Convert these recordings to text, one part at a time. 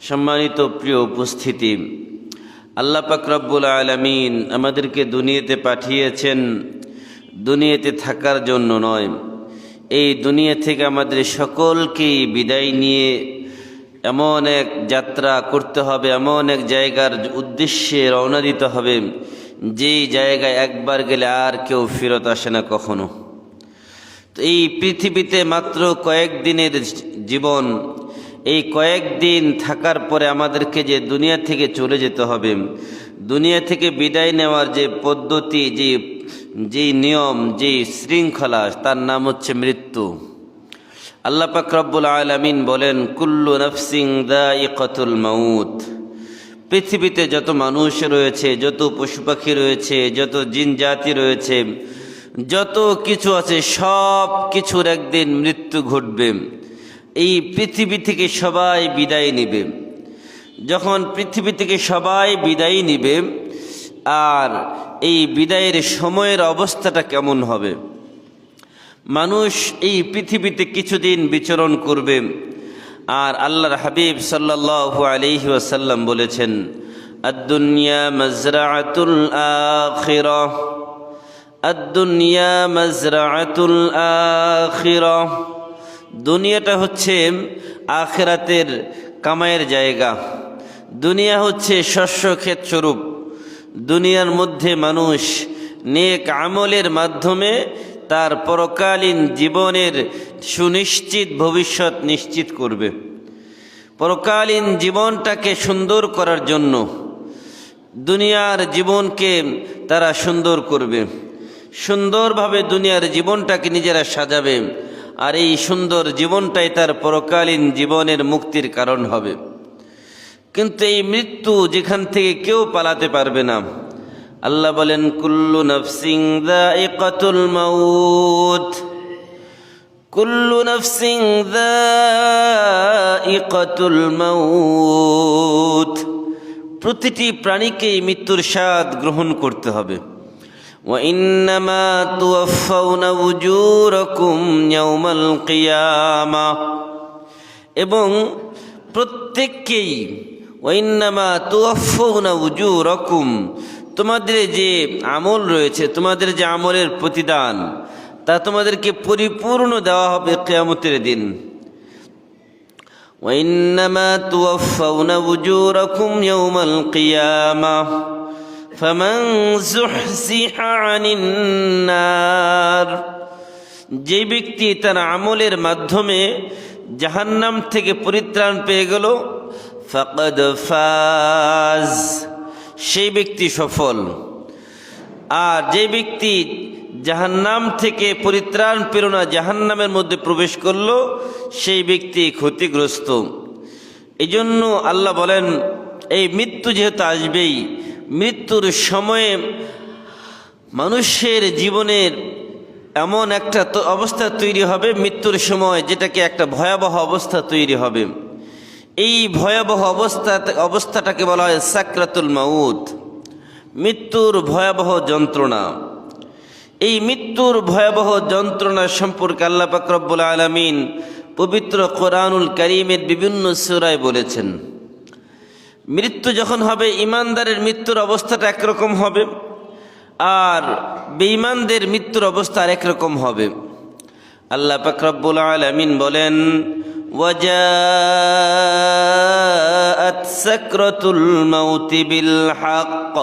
সম্মানিত প্রিয় উপস্থিতি, আল্লাহ রব্বুল আলমিন আমাদেরকে দুনিয়াতে পাঠিয়েছেন। দুনিয়াতে থাকার জন্য নয়, এই দুনিয়া থেকে আমাদের সকলকেই বিদায় নিয়ে এমন এক যাত্রা করতে হবে, এমন এক জায়গার উদ্দেশ্যে রওনা দিতে হবে, যেই জায়গায় একবার গেলে আর কেউ ফেরত আসে না কখনো। তো এই পৃথিবীতে মাত্র কয়েকদিনের জীবন এই কয়েকদিন থাকার পরে আমাদেরকে যে দুনিয়া থেকে চলে যেতে হবে, দুনিয়া থেকে বিদায় নেওয়ার যে পদ্ধতি, যে যেই নিয়ম যেই শৃঙ্খলা, তার নাম হচ্ছে মৃত্যু। আল্লাহ পাক রব্বুল আলমিন বলেন, কুল্লু নফসিং দা ইকতুল মাউত। পৃথিবীতে যত মানুষ রয়েছে, যত পশু পাখি রয়েছে, যত জিন জাতি রয়েছে, যত কিছু আছে সব কিছুর একদিন মৃত্যু ঘটবে। এই পৃথিবী থেকে সবাই বিদায় নিবে। যখন পৃথিবী থেকে সবাই বিদায় নিবে, আর এই বিদায়ের সময়ের অবস্থাটা কেমন হবে? মানুষ এই পৃথিবীতে কিছুদিন বিচরণ করবে, আর আল্লাহর হাবিব সাল্লাল্লাহু আলাইহি ওয়াসাল্লাম বলেছেন, আদ-দুনিয়া মাজরাআতুল আখিরাহ আদ-দুনিয়া মাজরাআতুল আখিরাহ দুনিয়াটা হচ্ছে আখেরাতের কামাইয়ের জায়গা। দুনিয়া হচ্ছে শস্য ক্ষেত স্বরূপ। দুনিয়ার মধ্যে মানুষ নেক আমলের মাধ্যমে তার পরকালীন জীবনের সুনিশ্চিত ভবিষ্যৎ নিশ্চিত করবে। পরকালীন জীবনটাকে সুন্দর করার জন্য দুনিয়ার জীবনকে তারা সুন্দর করবে। সুন্দরভাবে দুনিয়ার জীবনটাকে নিজেরা সাজাবে। আর এই সুন্দর জীবনটাই তার পরকালীন জীবনের মুক্তির কারণ হবে। কিন্তু এই মৃত্যু যেখান থেকে কেউ পালাতে পারবে না। আল্লাহ বলেন, কুল্লু নফসিং দাইকাতুল মাউত। কুল্লু নফসিং দাইকাতুল মাউত। প্রতিটি প্রাণীকেই মৃত্যুর স্বাদ গ্রহণ করতে হবে। وإنما توفون أجوركم يوم القيامة এবং প্রত্যেককেই ওয়াইন্নামা তুয়াফৌনা উজুরকুম তোমাদের যে আমল রয়েছে তোমাদের যে আমলের প্রতিদান তা তোমাদেরকে পরিপূর্ণ দেওয়া হবে কেয়ামতের দিন ওয়াইন্নামা তুয়াফৌনা উজুরকুম ইয়াউমাল কিয়ামা فمن زحزح عن النار যে ব্যক্তি তার আমলের মাধ্যমে জাহান্নাম থেকে পরিত্রাণ পেয়ে গেল ফকদ ফাজ সেই ব্যক্তি সফল আর যে ব্যক্তি জাহান্নাম থেকে পরিত্রাণ পেল না জাহান্নামের মধ্যে প্রবেশ করলো সেই ব্যক্তি ক্ষতিগ্রস্ত এই জন্য আল্লাহ বলেন এই মৃত্যু যেহেতু আসবেই মৃত্যুর সময়ে মানুষের জীবনের এমন একটা অবস্থা তৈরি হবে, মৃত্যুর সময় যেটাকে একটা ভয়াবহ অবস্থা তৈরি হবে। এই ভয়াবহ অবস্থা, অবস্থাটাকে বলা হয় সাকরাতুল মাউত। মৃত্যুর ভয়াবহ যন্ত্রণা। এই মৃত্যুর ভয়াবহ যন্ত্রণা সম্পর্কে আল্লাহ পাকরব্বুল আলমিন পবিত্র কোরআনুল করিমের বিভিন্ন সুরায় বলেছেন। মৃত্যু যখন হবে ইমানদারের মৃত্যুর অবস্থাটা একরকম হবে আর বেঈমানদের মৃত্যুর অবস্থা আরেক রকম হবে আল্লাহ পাকরব্বুল আলমিন বলেন وجاءت سكرة الموت بالحق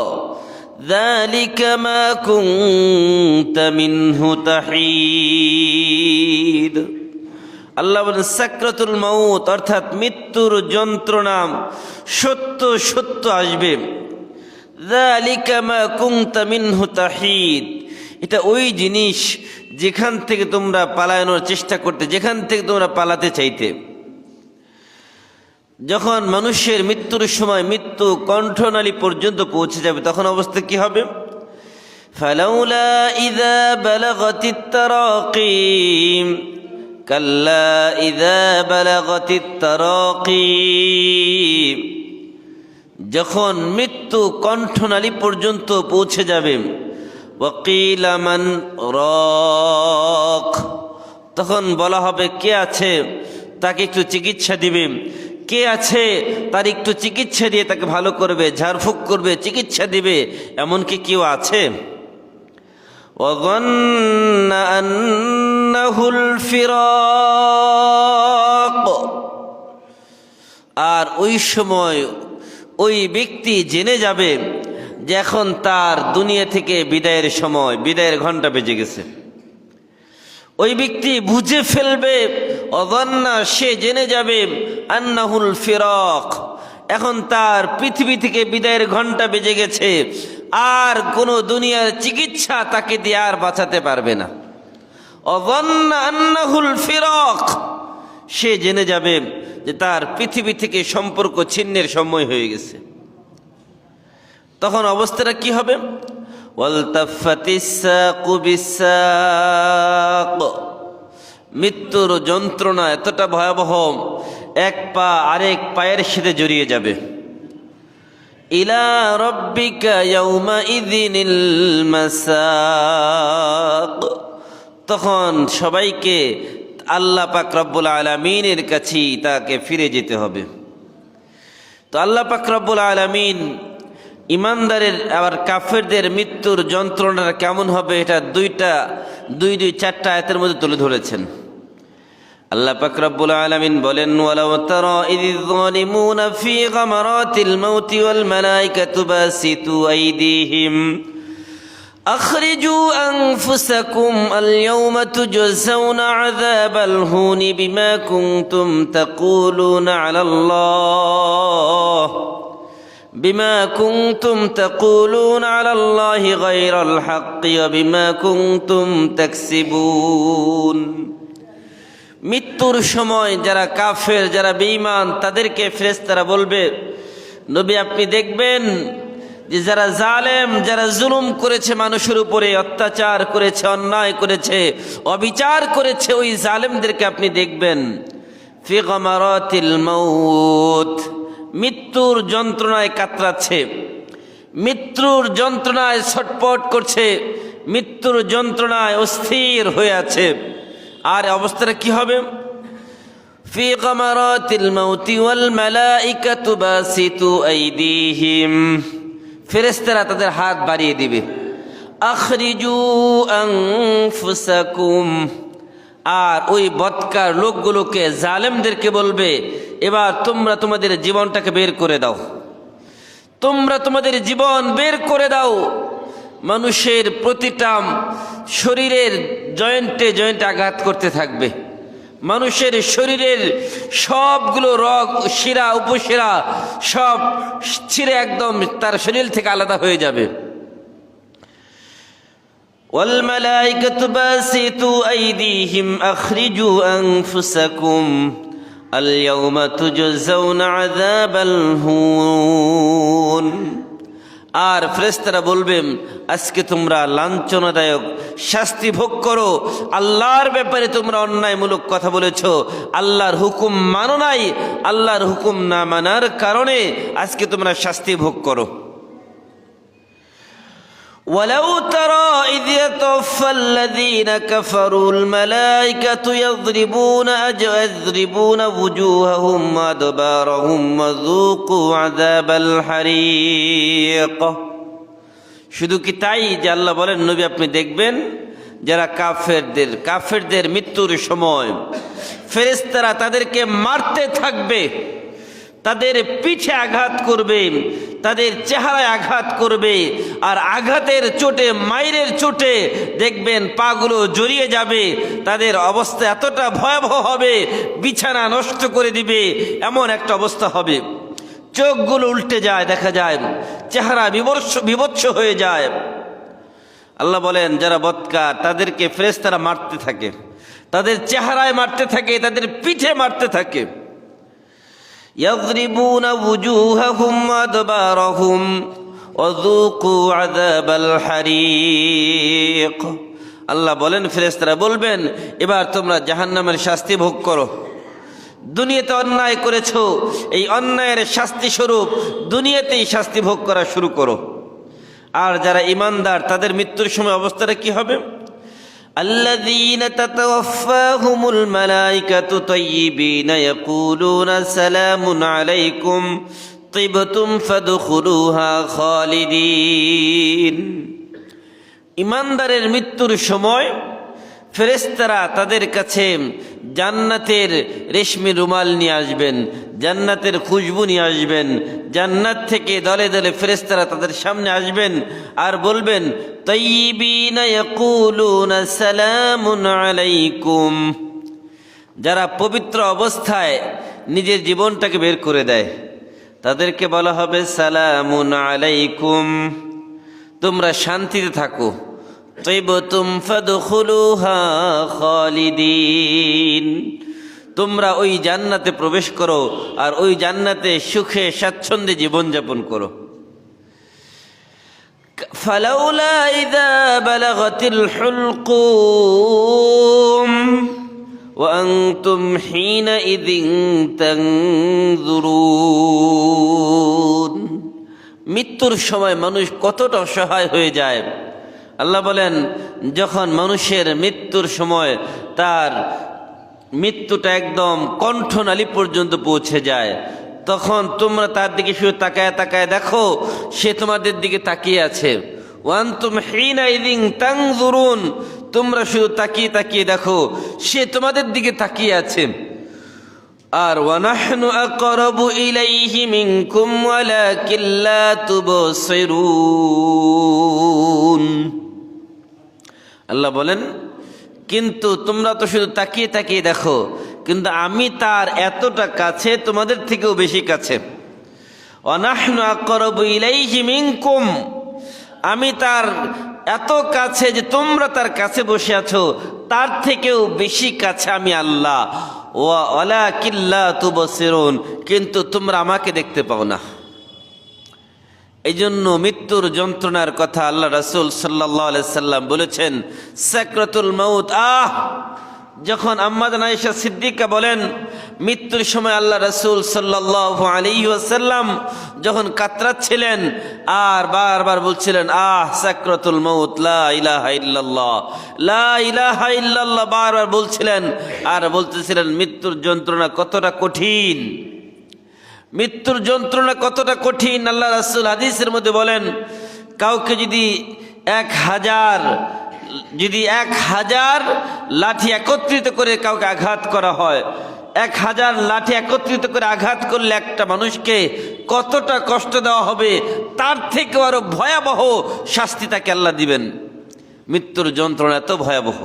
ذلك ما كنت منه تحيد আল্লাহ বলেন, সাকরাতুল মাউত, অর্থাৎ মৃত্যুর যন্ত্রণা সত্য সত্য আসবে। এটা ওই জিনিস যেখান থেকে তোমরা পালানোর চেষ্টা করতে, যেখান থেকে তোমরা পালাতে চাইতে। যখন মানুষের মৃত্যুর সময় মৃত্যু কণ্ঠনালী পর্যন্ত পৌঁছে যাবে, তখন অবস্থা কি হবে? ফালাউলা ইদা বালাগাতিত তারাকিম কাল্লা ইদা বালাগাতিত তারাকিম যখন মৃত্যু কণ্ঠনালী পর্যন্ত পৌঁছে যাবে ওয়াকিলামান রক তখন বলা হবে কে আছে তাকে একটু চিকিৎসা দিবে কে আছে তার একটু চিকিৎসা দিয়ে তাকে ভালো করবে ঝাড়ফুঁক করবে চিকিৎসা দিবে এমন কি কেউ আছে وظن ফিরাক। আর ওই সময় ওই ব্যক্তি জেনে যাবে যে এখন তার দুনিয়া থেকে বিদায়ের সময়, বিদায়ের ঘণ্টা বেজে গেছে। ওই ব্যক্তি বুঝে ফেলবে অদন্না সে জেনে যাবে আন্নাহুল ফিরক। এখন তার পৃথিবী থেকে বিদায়ের ঘণ্টা বেজে গেছে, আর কোনো দুনিয়ার চিকিৎসা তাকে দিয়ে আর বাঁচাতে পারবে না। আন্নাহুল ফিরক। সে জেনে যাবে যে তার পৃথিবী থেকে সম্পর্ক ছিন্নের সময় হয়ে গেছে। তখন অবস্থাটা কি হবে। মৃত্যুর যন্ত্রণা এতটা ভয়াবহ, এক পা আরেক পায়ের সাথে জড়িয়ে যাবে। ইলা রব্বিকা ইয়াউমা ইদিনিল মাসাক। তখন সবাইকে আল্লাহ পাক রব্বুল আলামিনের কাছেই তাকে ফিরে যেতে হবে। তো আল্লাহ পাক রব্বুল আলামিন ইমানদারের আবার কাফেরদের মৃত্যুর যন্ত্রণাটা কেমন হবে এটা দুইটা, দুই দুই, চারটা আয়াতের মধ্যে তুলে ধরেছেন। আল্লাহ পাক রব্বুল আলামিন বলেন, ওয়ালাউ তারা ইযিয যালিমুনা أخرجوا أنفسكم اليوم تجزون عذاب الهون بما كنتم تقولون على الله بما كنتم تقولون على الله غير الحق وبما كنتم تكسبون মৃত্যুর সময় যারা কাফের যারা বেঈমান তাদেরকে ফেরেশতারা বলবে নবী আপনি দেখবেন যে যারা জালেম যারা জুলুম করেছে মানুষের উপরে অত্যাচার করেছে অন্যায় করেছে অবিচার করেছে ওই জালেমদেরকে আপনি দেখবেন ফি গমারাতিল মৌত মৃত্যুর যন্ত্রণায় কাতরাচ্ছে মৃত্যুর যন্ত্রণায় ছটপট করছে মৃত্যুর যন্ত্রণায় অস্থির হয়ে আছে আর অবস্থাটা কি হবে في غمرات الموت والملائكة باسطوا أيديهم ফেরেস্তারা তাদের হাত বাড়িয়ে দিবে। আর ওই বৎকার লোকগুলোকে জালেমদেরকে বলবে, এবার তোমরা তোমাদের জীবনটাকে বের করে দাও। তোমরা তোমাদের জীবন বের করে দাও। মানুষের প্রতিটা শরীরের জয়েন্টে জয়েন্টে আঘাত করতে থাকবে। মানুষের শরীরের সবগুলো রগ শিরা উপশিরা সব ছিঁড়ে একদম তার শরীর থেকে আলাদা হয়ে যাবে والملائكة باسطوا أيديهم أخرجوا أنفسكم اليوم تجزون عذاب الهون আর ফ্রেস্তারা বলবেন আজকে তোমরা লাঞ্ছনাদায়ক শাস্তি ভোগ করো। আল্লাহর ব্যাপারে তোমরা অন্যায়মূলক কথা বলেছ। আল্লাহর হুকুম মানো নাই। আল্লাহর হুকুম না মানার কারণে আজকে তোমরা শাস্তি ভোগ করো। ولو ترى إذ يتوفى الذين كفروا الملائكة يضربون أج- يضربون وجوههم وأدبارهم وذوقوا عذاب الحريق শুধু কি তাই যে আল্লাহ বলেন নবী আপনি দেখবেন যারা কাফেরদের কাফেরদের মৃত্যুর সময় ফেরেস্তারা তাদেরকে মারতে থাকবে তাদের পিঠে আঘাত করবে তাদের চেহারায় আঘাত করবে আর আঘাতের চোটে, মাইরের চোটে দেখবেন পাগুলো জড়িয়ে যাবে। তাদের অবস্থা এতটা ভয়াবহ হবে, বিছানা নষ্ট করে দিবে, এমন একটা অবস্থা হবে। চোখগুলো উল্টে যায়, দেখা যায়। চেহারা বিবর্ষ বিভৎস হয়ে যায়। আল্লাহ বলেন, যারা বৎকার, তাদেরকে ফ্রেশ তারা মারতে থাকে। তাদের চেহারায় মারতে থাকে, তাদের পিঠে মারতে থাকে। يضربون وجوههم وأدبارهم وذوقوا عذاب الحريق আল্লাহ বলেন ফেরেস্তারা বলবেন এবার তোমরা জাহান্নামের শাস্তি ভোগ করো দুনিয়াতে অন্যায় করেছো এই অন্যায়ের শাস্তি স্বরূপ দুনিয়াতেই শাস্তি ভোগ করা শুরু করো আর যারা ইমানদার তাদের মৃত্যুর সময় অবস্থাটা কি হবে الذين تتوفاهم الملائكة طيبين يقولون سلام عليكم طبتم فادخلوها خالدين ইমানদারের মৃত্যুর সময় ফেরেস্তারা তাদের কাছে জান্নাতের রেশমি রুমাল নিয়ে আসবেন, জান্নাতের খুশবু নিয়ে আসবেন, জান্নাত থেকে দলে দলে ফেরেস্তারা তাদের সামনে আসবেন আর বলবেন আলাইকুম। যারা পবিত্র অবস্থায় নিজের জীবনটাকে বের করে দেয়, তাদেরকে বলা হবে সালামুন আলাইকুম। তোমরা শান্তিতে থাকো। তৈবতুম ফাদখুলুহা খালিদিন তোমরা ওই জান্নাতে প্রবেশ করো আর ওই জান্নাতে সুখে স্বাচ্ছন্দ্যে জীবনযাপন করো فلولا إذا بلغت الحلقوم وأنتم حينئذ تنظرون মৃত্যুর সময় মানুষ কতটা অসহায় হয়ে যায় আল্লাহ বলেন, যখন মানুষের মৃত্যুর সময় তার মৃত্যুটা একদম কণ্ঠনালী পর্যন্ত পৌঁছে যায়, তখন তোমরা তার দিকে শুধু তাকায় তাকায় দেখো, সে তোমাদের দিকে তাকিয়ে আছে। ওয়ান তুম হিনা ইদিং তাংজুরুন তোমরা শুধু তাকিয়ে তাকিয়ে দেখো, সে তোমাদের দিকে তাকিয়ে আছে। আর ওয়ানাহনু আকরাবু ইলাইহি মিনকুম, ওয়ালাকিন তুবসিরুন। আল্লাহ বলেন, কিন্তু তোমরা তো শুধু তাকিয়ে তাকিয়ে দেখো, কিন্তু আমি তার এতটা কাছে তোমাদের থেকেও বেশি কাছে। আমি তার এত কাছে যে তোমরা তার কাছে বসে আছো, তার থেকেও বেশি কাছে আমি আল্লাহ। ও অলা কিল্লা তুবসিরুন, কিন্তু তোমরা আমাকে দেখতে পাও না। এই জন্য মৃত্যুর যন্ত্রণার কথা আল্লাহ রাসুল সাল্লাম বলেছেন মৌত আহ! যখন আম্মাদ আয়েশা সিদ্দিকা বলেন, মৃত্যুর সময় আল্লাহ রসুল সাল্লাহ আলী ওয়াসাল্লাম যখন কাতরাচ্ছিলেন আর বারবার বলছিলেন, আহ, সাকরাতুল মৌত লা ইলাহা ইল্লাল্লাহ লা ইলাহা ইল্লাল্লাহ বারবার বলছিলেন আর বলতেছিলেন, মৃত্যুর যন্ত্রণা কতটা কঠিন মৃত্যুর যন্ত্রণা কতটা কঠিন? আল্লাহ রাসুল হাদিসের মধ্যে বলেন, কাউকে যদি এক হাজার, যদি এক হাজার লাঠি একত্রিত করে কাউকে আঘাত করা হয়, এক হাজার লাঠি একত্রিত করে আঘাত করলে একটা মানুষকে কতটা কষ্ট দেওয়া হবে? তার থেকেও আরও ভয়াবহ শাস্তি তাকে আল্লাহ দিবেন। মৃত্যুর যন্ত্রণা এত ভয়াবহ।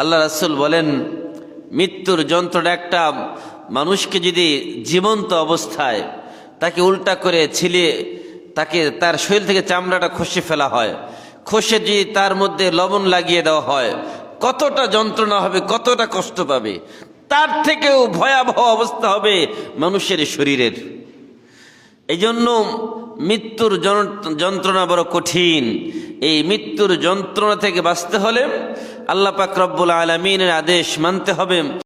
আল্লাহ রাসুল বলেন, মৃত্যুর যন্ত্রণা একটা মানুষকে যদি জীবন্ত অবস্থায় তাকে উল্টা করে ছিলে, তাকে তার শরীর থেকে চামড়াটা খসে ফেলা হয়, খসে যদি তার মধ্যে লবণ লাগিয়ে দেওয়া হয়, কতটা যন্ত্রণা হবে, কতটা কষ্ট পাবে? তার থেকেও ভয়াবহ অবস্থা হবে মানুষের শরীরের। এই জন্য মৃত্যুর যন্ত্রণা বড় কঠিন। এই মৃত্যুর যন্ত্রণা থেকে বাঁচতে হলে আল্লাহ পাক রব্বুল আলমিনের আদেশ মানতে হবে।